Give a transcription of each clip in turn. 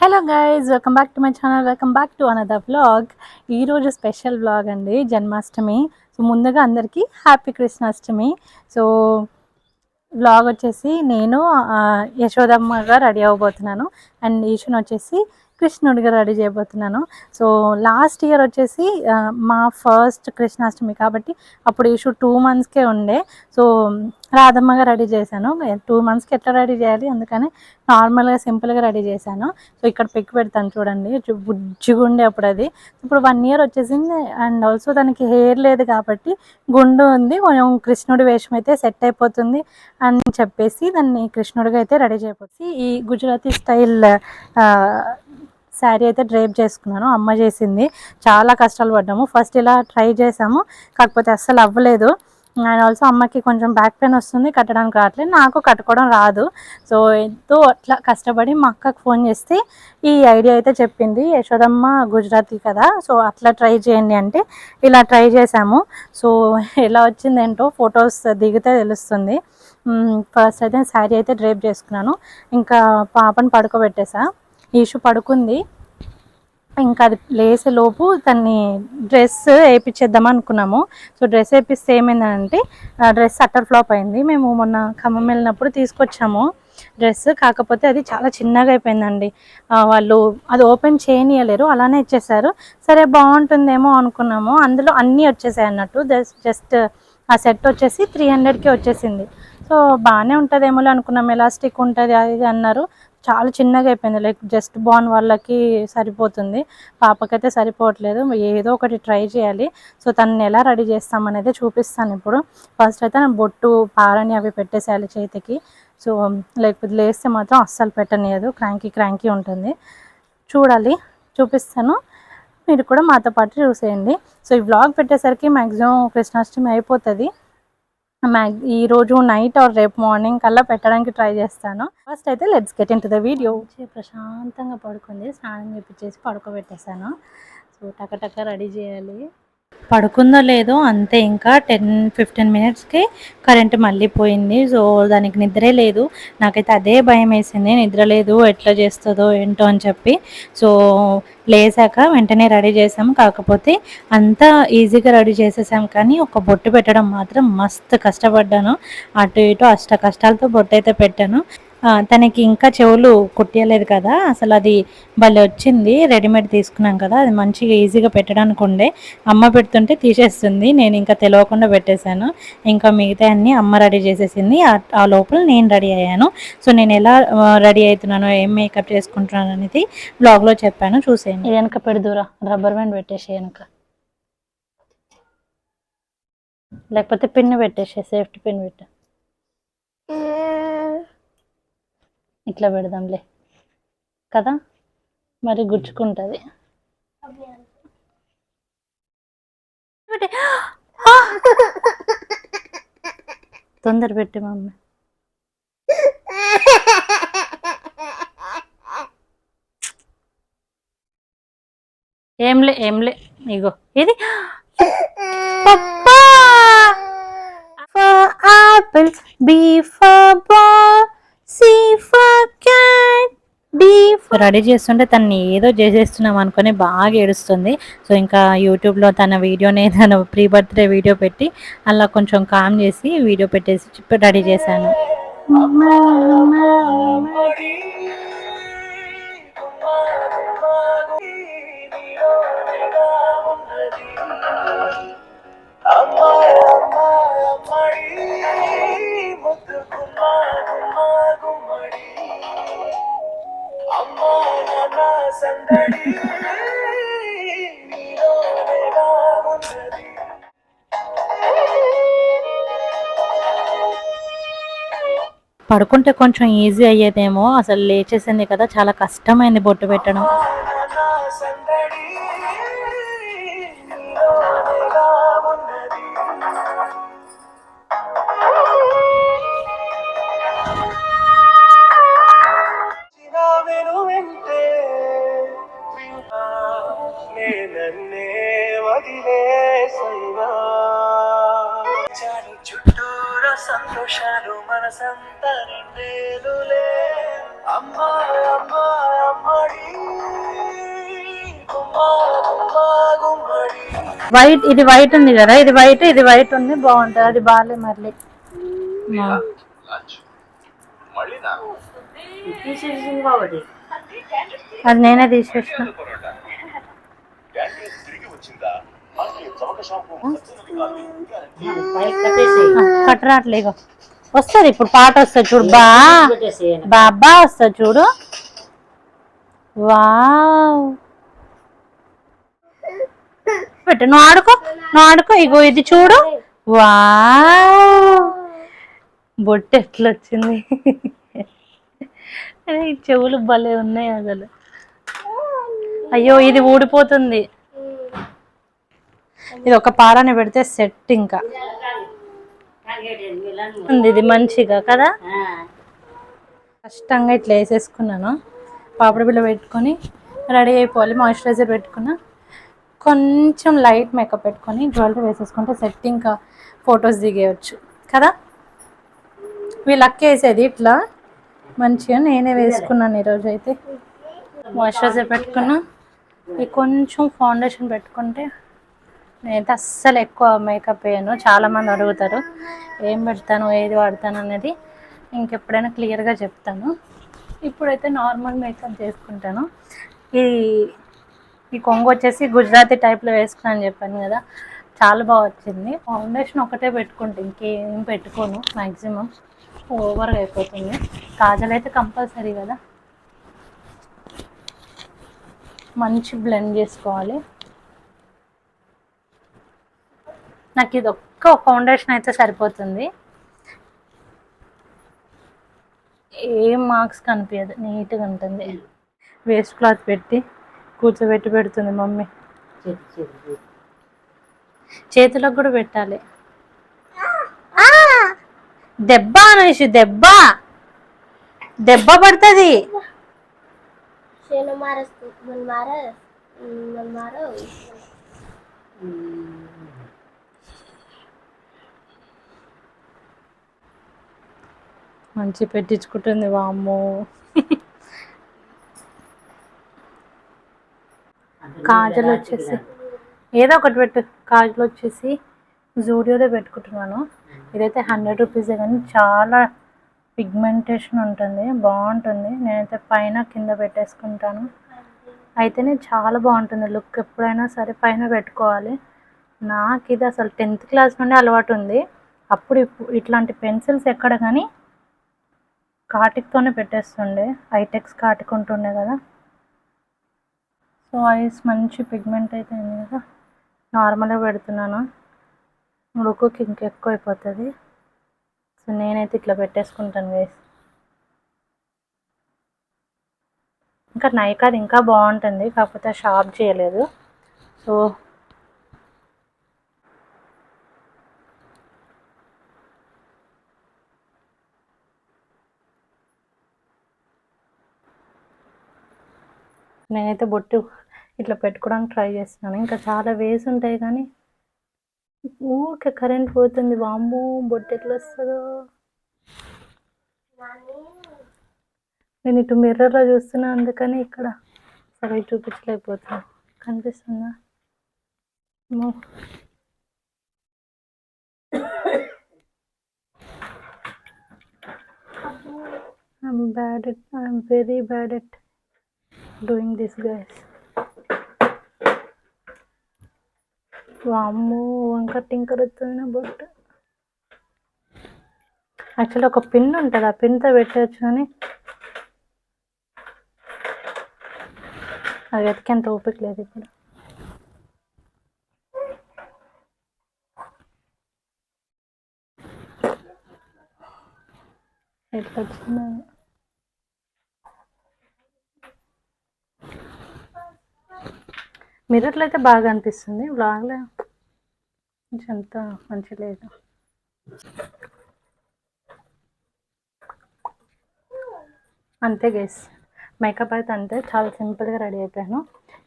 Hello guys welcome back to my channel welcome back to another vlog ఈరోజు special vlog అండి Janmashtami. So ముందుగా అందరికీ happy Krishnashtami. So vlog వచ్చేసి నేను యశోదమ్మగా రెడీ అవ్వబోతున్నాను. అండ్ ఈశ్వన్ వచ్చేసి కృష్ణుడిగా రెడీ చేయబోతున్నాను. సో లాస్ట్ ఇయర్ వచ్చేసి మా ఫస్ట్ కృష్ణాష్టమి కాబట్టి అప్పుడు ఇష్యూ టూ మంత్స్కే ఉండే. సో రాధమ్మగా రెడీ చేశాను. టూ మంత్స్కి ఎట్లా రెడీ చేయాలి? అందుకని నార్మల్గా సింపుల్గా రెడీ చేశాను. సో ఇక్కడ పిక్ పెడతాను చూడండి. చు- బుజ్జిగా ఉండే అప్పుడు అది. ఇప్పుడు వన్ ఇయర్ వచ్చేసింది. అండ్ ఆల్సో దానికి హెయిర్ లేదు కాబట్టి గుండు ఉంది. కొంచెం కృష్ణుడి వేషం అయితే సెట్ అయిపోతుంది అని చెప్పేసి దాన్ని కృష్ణుడిగా అయితే రెడీ చేయబోతుంది ఈ గుజరాతీ స్టైల్ శారీ అయితే డ్రేప్ చేసుకున్నాను. అమ్మ చేసింది. చాలా కష్టాలు పడ్డాము. ఫస్ట్ ఇలా ట్రై చేసాము కాకపోతే అస్సలు అవ్వలేదు. అండ్ ఆల్సో అమ్మకి కొంచెం బ్యాక్ పెయిన్ వస్తుంది. కట్టడానికి రావట్లేదు. నాకు కట్టుకోవడం రాదు. సో ఎంతో అట్లా కష్టపడి మా అక్కకు ఫోన్ చేస్తే ఈ ఐడియా అయితే చెప్పింది. యశోదమ్మ గుజరాతీ కదా. సో అట్లా ట్రై చేయండి అంటే ఇలా ట్రై చేసాము సో ఎలా వచ్చింది ఏంటో ఫొటోస్ దిగితే తెలుస్తుంది. ఫస్ట్ అయితే శారీ అయితే డ్రేప్ చేసుకున్నాను. ఇంకా పాపని పడుకోబెట్టేసా. ఈషు పడుకుంది. ఇంకా అది లేసే లోపు దాన్ని డ్రెస్ వేయించేద్దాం అనుకున్నాము. సో డ్రెస్ వేపిస్తే ఏమైందంటే ఆ డ్రెస్ అట్టర్ ఫ్లాప్ అయింది. మేము మొన్న ఖమ్మం వెళ్ళినప్పుడు తీసుకొచ్చాము డ్రెస్. కాకపోతే అది చాలా చిన్నగా అయిపోయిందండి. వాళ్ళు అది ఓపెన్ చేయనియలేరు అలానే ఇచ్చేసారు. సరే బాగుంటుందేమో అనుకున్నాము. అందులో అన్నీ వచ్చేసాయి అన్నట్టు. జస్ట్ ఆ సెట్ వచ్చేసి త్రీ హండ్రెడ్కి వచ్చేసింది. సో బాగానే ఉంటుందేమో అనుకున్నాం. ఎలాస్టిక్ ఉంటుంది అది అన్నారు. చాలా చిన్నగా అయిపోయింది. లైక్ జస్ట్ బాన్ వాళ్ళకి సరిపోతుంది. పాపకైతే సరిపోవట్లేదు. ఏదో ఒకటి ట్రై చేయాలి. సో తనని ఎలా రెడీ చేస్తామనేది చూపిస్తాను ఇప్పుడు. ఫస్ట్ అయితే నేను బొట్టు పారని అవి పెట్టేసేయాలి చేతికి. సో లేకపోతే లేస్తే మాత్రం అస్సలు పెట్టనియదు. క్రాంకీ క్రాంకీ ఉంటుంది. చూడాలి. చూపిస్తాను. మీరు కూడా మాతో పాటు చూసేయండి. సో ఈ వ్లాగ్ పెట్టేసరికి మ్యాక్సిమం కృష్ణాష్టమి అయిపోతుంది. ఈ రోజు నైట్ ఆర్ రేపు మార్నింగ్ కల్లా పెట్టడానికి ట్రై చేస్తాను. ఫస్ట్ అయితే let's get into the video. ప్రశాంతంగా పడుకుంది స్నానం చేపించేసి పడుకోబెట్టేశాను. సో టక రెడీ చేయాలి. పడుకుందో లేదో అంతే ఇంకా టెన్ ఫిఫ్టీన్ మినిట్స్కి కరెంట్ మళ్ళీ పోయింది. సో దానికి నిద్రే లేదు. నాకైతే అదే భయం వేసింది. నిద్ర లేదు ఎట్లా చేస్తుందో ఏంటో అని చెప్పి. సో లేసాక వెంటనే రెడీ చేసాం. కాకపోతే అంతా ఈజీగా రెడీ చేసేసాం. కానీ ఒక బొట్టు పెట్టడం మాత్రం మస్తు కష్టపడ్డాను. అటు ఇటు అష్ట కష్టాలతో బొట్టు అయితే పెట్టాను. తనకి ఇంకా చెవులు కుట్టలేదు కదా. అసలు అది భలే వచ్చింది. రెడీమేడ్ తీసుకున్నాం కదా. అది మంచిగా ఈజీగా పెట్టడానికి ఉండే. అమ్మ పెడుతుంటే తీసేస్తుంది. నేను ఇంకా తెలియకుండా పెట్టేశాను. ఇంకా మిగతా అన్ని అమ్మ రెడీ చేసేసింది. ఆ- లోపల నేను రెడీ అయ్యాను. సో నేను ఎలా రెడీ అవుతున్నాను ఏం మేకప్ చేసుకుంటున్నాను అనేది బ్లాగ్లో చెప్పాను. చూసేయండి. వెనక పెడుదురా రబ్బర్ బ్యాండ్ పెట్టేసి వెనక. లేకపోతే పిన్ పెట్టేసి సేఫ్టీ పిన్ పెట్టా. ఇట్లా పెడదాంలే. కదా? మరి గుచ్చుకుంటుంది. తొందర పెట్టి మమ్మీ. ఏంలే ఏంలే ఇగో. ఇది? పప్పా! for B for D ready చేస్తుంటే తను ఏదో చేసేస్తున్నాం అనుకొని బాగా ఏడుస్తుంది. సో ఇంకా యూట్యూబ్లో తన వీడియోని తన ప్రీ బర్త్డే వీడియో పెట్టి అలా కొంచెం కామ్ చేసి వీడియో పెట్టేసి రెడీ చేశాను. సందడి నీలోనేగా ఉన్నది పడుకుంటే కొంచెం ఈజీ అయ్యేదేమో అసలు లేచేసింది కదా చాలా కష్టమైంది బొట్టు పెట్టడం. చుట్టూర సంతోషాలు మనసంతా అమ్మా అమ్మా అమ్మడి. వైట్ ఇది వైట్ ఉంది కదా ఇది వైట్ ఇది వైట్ ఉంది బాగుంటుంది అది బాగాలే మళ్ళీ. అది నేనే తీసేసిన. కట్టరాట్లేగో. వస్తుంది ఇప్పుడు పాట వస్తుంది చూడు బా. బాబా వస్తుంది చూడు. వావ్. పెట్టు నువ్వు ఆడుకో నువ్వు ఆడుకో ఇగో ఇది చూడు. వావ్. బొట్టు ఎట్లా వచ్చింది చెవులు భలే ఉన్నాయి అసలు. అయ్యో ఇది ఊడిపోతుంది. ఇది ఒక పారాని పెడితే సెట్ ఇంకా. ఉంది ఇది మంచిగా కదా? కష్టంగా ఇట్లా వేసేసుకున్నాను. పాపడి బిల్ల పెట్టుకొని రెడీ అయిపోవాలి మాయిశ్చరైజర్ పెట్టుకున్నా. కొంచెం లైట్ మేకప్ పెట్టుకొని జ్యువెలరీ వేసేసుకుంటే సెట్ ఇంకా ఫొటోస్ దిగేయచ్చు కదా? వీళ్ళు అక్క వేసేది ఇట్లా? మంచిగా నేనే వేసుకున్నాను ఈరోజు అయితే. మాయిశ్చరైజర్ పెట్టుకున్నా. ఇది కొంచెం ఫౌండేషన్ పెట్టుకుంటే నేనైతే అస్సలు ఎక్కువ మేకప్ వేయను. చాలామంది అడుగుతారు ఏం పెడతాను ఏది వాడతాను అనేది. ఇంకెప్పుడైనా క్లియర్గా చెప్తాను. ఇప్పుడైతే నార్మల్ మేకప్ చేసుకుంటాను. ఈ ఈ కొంగు వచ్చేసి గుజరాతీ టైప్లో వేసుకున్నాను చెప్పాను కదా చాలా బాగా వచ్చింది. ఫౌండేషన్ ఒకటే పెట్టుకుంటే ఇంకేం పెట్టుకోను మ్యాక్సిమం ఓవర్గా అయిపోతుంది. కాజల్ అయితే కంపల్సరీ కదా. మంచి బ్లెండ్ చేసుకోవాలి. నాకు ఇది ఒక్క ఫౌండేషన్ అయితే సరిపోతుంది. ఏం మార్క్స్ కనిపించదు నీట్గా ఉంటుంది. వేస్ట్ క్లాత్ పెట్టి కూర్చోబెట్టి పెడుతుంది మమ్మీ. చేతిలోకి కూడా పెట్టాలి. దెబ్బ అనేసి దెబ్బ. దెబ్బ పడుతుంది. మంచి పెట్టించుకుంటుంది వామ్మో. కాజల్ వచ్చేసి ఏదో ఒకటి పెట్టు కాజల్ వచ్చేసి జూడియోదే పెట్టుకుంటున్నాను. ఇదైతే హండ్రెడ్ రూపీసే కానీ చాలా పిగ్మెంటేషన్ ఉంటుంది బాగుంటుంది. నేనైతే పైన కింద పెట్టేసుకుంటాను. అయితేనే చాలా బాగుంటుంది లుక్ ఎప్పుడైనా సరే పైన పెట్టుకోవాలి. నాకు ఇది అసలు టెన్త్ క్లాస్ నుండి అలవాటు ఉంది. అప్పుడు ఇప్పుడు ఇట్లాంటి పెన్సిల్స్ ఎక్కడ కానీ కాటిక్తోనే పెట్టేస్తుండే. ఐటెక్స్ కాటిక్ ఉంటుండే కదా. సో ఐస్ మంచి పిగ్మెంట్ అయితే ఉంది కదా. నార్మల్గా పెడుతున్నాను. ఉడుకుకి ఇంకెక్కువ అయిపోతుంది సో నేనైతే ఇట్లా పెట్టేసుకుంటాను వేసి ఇంకా నైకాది ఇంకా బాగుంటుంది. కాకపోతే షార్ప్ చేయలేదు. సో నేనైతే బొట్టు ఇట్లా పెట్టుకోవడానికి ట్రై చేస్తున్నాను. ఇంకా చాలా వేస్ ఉంటాయి కానీ ఊరికే కరెంట్ పోతుంది. వామ్మో బొట్టు ఎట్లా వస్తుందో. నేను ఇటు మిర్రర్లో చూస్తున్నా అందుకని ఇక్కడ సరే చూపించలేకపోతున్నా. కనిపిస్తుందా? I'm I'm bad at I'm very bad at doing this guys వామ్మో వంక టింకర్ వస్తుంది నా బొట్టు. యాక్చువల్లీ ఒక పిన్ ఉంటుంది. ఆ పిన్తో పెట్టవచ్చు కానీ అది వెతికేంత ఓపిక లేదు ఇప్పుడు. ఎట్లా వచ్చిందో మిర్రర్లో అయితే బాగా అనిపిస్తుంది. వ్లాగ్లో కొంచెం అంత మంచి లేదు. అంతే గైస్ మేకప్ అయితే అంతే. చాలా సింపుల్గా రెడీ అయిపోయాను.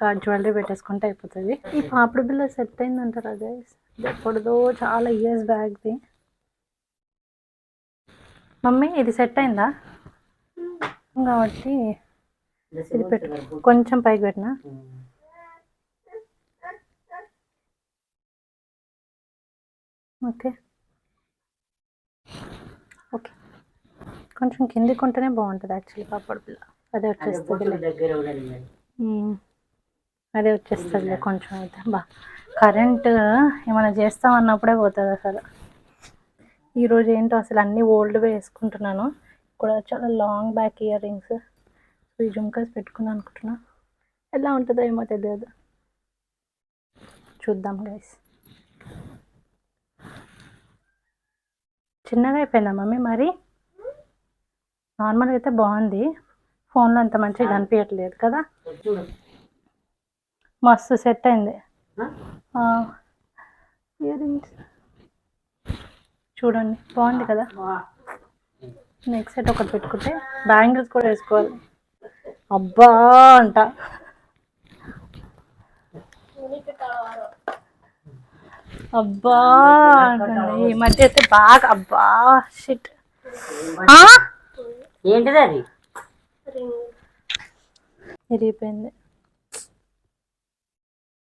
కార్డ్ జ్యువెలరీ పెట్టేసుకుంటే అయిపోతుంది. ఈ పాపిడి బిల్ల సెట్ అయిందంటారా గైస్ ఎప్పుడుదో చాలా ఇయర్స్ బ్యాగ్ది మమ్మీ ఇది సెట్ అయిందా? కాబట్టి ఇది పెట్టు. కొంచెం పైకి పెట్టినా? ఓకే. ఓకే. కొంచెం కిందికి ఉంటేనే బాగుంటుంది యాక్చువల్లీ పాపడు పిల్ల. అదే వచ్చేస్తుంది. అదే వచ్చేస్తుంది కొంచెం అయితే. బా. కరెంట్ ఏమైనా చేస్తాం అన్నప్పుడే పోతుంది అసలు. ఈరోజు ఏంటో అసలు అన్నీ ఓల్డ్ వేసుకుంటున్నాను. కూడా చాలా లాంగ్ బ్యాక్ ఇయర్ రింగ్స్ ఈ జుమ్కాస్ పెట్టుకుందాం అనుకుంటున్నా. ఎలా ఉంటుందో ఏమో తెలియదు. చూద్దాం గైస్ చిన్నగా అయిపోయిందా మమ్మీ మరి? నార్మల్గా అయితే బాగుంది. ఫోన్లో అంత మంచిగా కనిపించట్లేదు కదా? మస్తు సెట్ అయింది. ఆ? Earrings. చూడండి బాగుంది కదా. నెక్స్ట్ సెట్ ఒకటి పెట్టుకుంటే బ్యాంగిల్స్ కూడా వేసుకోవాలి. అబ్బా అంట. అబ్బా ఈ మధ్య అయితే బాగా అబ్బా షిట్ ఏంటిది అది?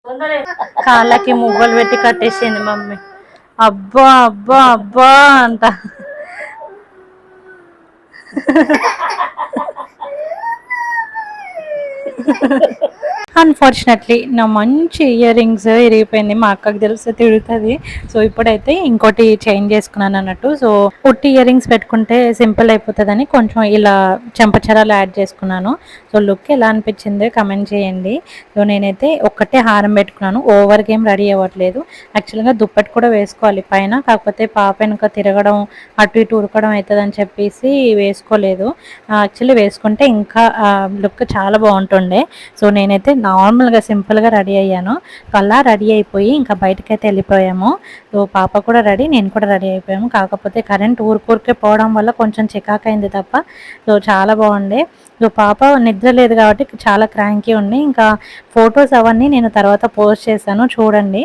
తొందర కాళ్ళకి మువ్వలు పెట్టి కట్టేసింది మమ్మీ. అబ్బా అబ్బా అబ్బా అంట. అన్ఫార్చునేట్లీ నా మంచి ఇయర్ రింగ్స్ ఇరిగిపోయింది మా అక్కకి తెలిస్తే తిరుగుతుంది సో ఇప్పుడైతే ఇంకోటి చేంజ్ చేసుకున్నాను అన్నట్టు. సో పుట్టి ఇయర్ రింగ్స్ పెట్టుకుంటే సింపుల్ అయిపోతుందని కొంచెం ఇలా చెంపచరాలు యాడ్ చేసుకున్నాను. సో లుక్ ఎలా అనిపించిందో కమెంట్ చేయండి. సో నేనైతే ఒక్కటే హారం పెట్టుకున్నాను. ఓవర్ గేమ్ రెడీ అవ్వట్లేదు. యాక్చువల్గా దుప్పటి కూడా వేసుకోవాలి పైన. కాకపోతే పాప వెనుక తిరగడం అటు ఇటు ఉరకడం అవుతుందని చెప్పేసి వేసుకోలేదు. యాక్చువల్లీ వేసుకుంటే ఇంకా లుక్ చాలా బాగుంటుండే. సో నేనైతే నార్మల్గా సింపుల్గా రెడీ అయ్యాను. కల్లా రెడీ అయిపోయి ఇంకా బయటకైతే వెళ్ళిపోయాము. పాప కూడా రెడీ నేను కూడా రెడీ అయిపోయాము. కాకపోతే కరెంట్ ఊరికూరికే పోవడం వల్ల కొంచెం చికాకైంది తప్ప సో చాలా బాగుండే. సో పాప నిద్ర లేదు కాబట్టి చాలా క్రాంకీ ఉండి ఇంకా ఫొటోస్ అవన్నీ నేను తర్వాత పోస్ట్ చేశాను. చూడండి.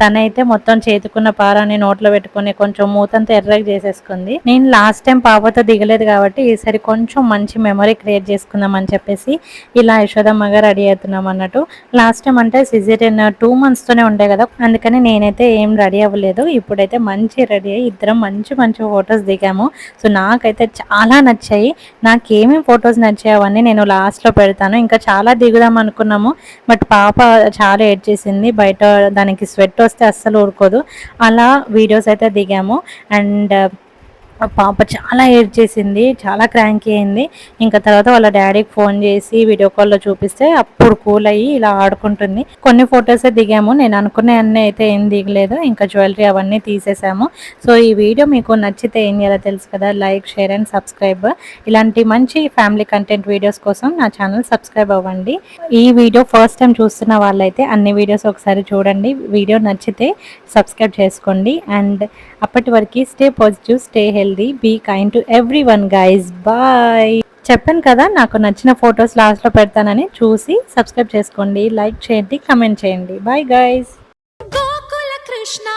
తనైతే మొత్తం చేతుకున్న పారాన్ని నోట్లో పెట్టుకొని కొంచెం మూతంతా ఎర్రగా చేసేసుకుంది. నేను లాస్ట్ టైం పాపతో దిగలేదు కాబట్టి ఈసారి కొంచెం మంచి మెమరీ క్రియేట్ చేసుకుందాం అని చెప్పేసి ఇలా యశోదమ్మగా రెడీ అవుతున్నాం అన్నట్టు. లాస్ట్ టైం అంటే సిజేరియన్ టూ మంత్స్తోనే ఉండే కదా. అందుకని నేనైతే ఏం రెడీ అవ్వలేదు. ఇప్పుడైతే మంచి రెడీ అయ్యి ఇద్దరం మంచి మంచి ఫొటోస్ దిగాము. సో నాకైతే చాలా నచ్చాయి. నాకేమేమి ఫొటోస్ నచ్చాయవన్నీ నేను లాస్ట్లో పెడతాను. ఇంకా చాలా దిగుదాం అనుకున్నాము. బట్ పాప చాలా ఏడ్ చేసింది. బయట దానికి స్వెట్ వస్తే అస్సలు ఊరుకోదు. అలా వీడియోస్ అయితే దిగాము. అండ్ పాప చాలా ఏడ్ చేసింది చాలా క్రాంకీ అయింది. ఇంకా తర్వాత వాళ్ళ డాడీకి ఫోన్ చేసి వీడియో కాల్లో చూపిస్తే అప్పుడు కూల్ అయ్యి ఇలా ఆడుకుంటుంది. కొన్ని ఫొటోసే దిగాము నేను అనుకునే అన్నీ అయితే ఏం దిగలేదు. ఇంకా జ్యువెలరీ అవన్నీ తీసేసాము. సో ఈ వీడియో మీకు నచ్చితే ఏం చేయాలో తెలుసు కదా లైక్ షేర్ అండ్ సబ్స్క్రైబ్. ఇలాంటి మంచి ఫ్యామిలీ కంటెంట్ వీడియోస్ కోసం నా ఛానల్ సబ్స్క్రైబ్ అవ్వండి. ఈ వీడియో ఫస్ట్ టైం చూస్తున్న వాళ్ళైతే అన్ని వీడియోస్ ఒకసారి చూడండి. వీడియో నచ్చితే సబ్స్క్రైబ్ చేసుకోండి. అండ్ అప్పటి వరకు stay positive stay health. Healthy be kind to everyone guys bye చెప్పాను కదా నాకు నచ్చిన ఫొటోస్ లాస్ట్లో పెడతానని. చూసి సబ్స్క్రైబ్ చేసుకోండి లైక్ చేయండి కమెంట్ చేయండి. Bye guys Gokula Krishna